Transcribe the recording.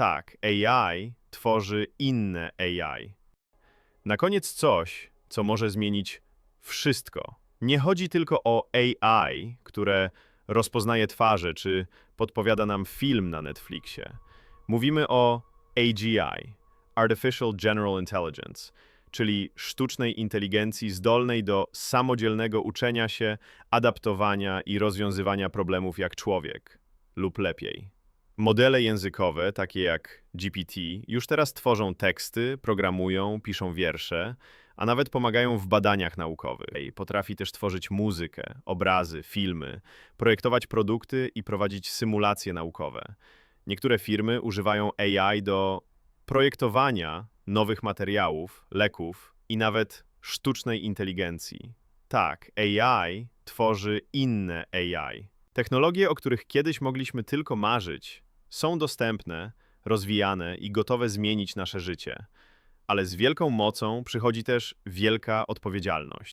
Tak, AI tworzy inne AI. Na koniec coś, co może zmienić wszystko. Nie chodzi tylko o AI, które rozpoznaje twarze czy podpowiada nam film na Netflixie. Mówimy o AGI, Artificial General Intelligence, czyli sztucznej inteligencji zdolnej do samodzielnego uczenia się, adaptowania i rozwiązywania problemów jak człowiek, lub lepiej. Modele językowe, takie jak GPT, już teraz tworzą teksty, programują, piszą wiersze, a nawet pomagają w badaniach naukowych. Potrafi też tworzyć muzykę, obrazy, filmy, projektować produkty i prowadzić symulacje naukowe. Niektóre firmy używają AI do projektowania nowych materiałów, leków i nawet sztucznej inteligencji. Tak, AI tworzy inne AI. Technologie, o których kiedyś mogliśmy tylko marzyć, są dostępne, rozwijane i gotowe zmienić nasze życie. Ale z wielką mocą przychodzi też wielka odpowiedzialność.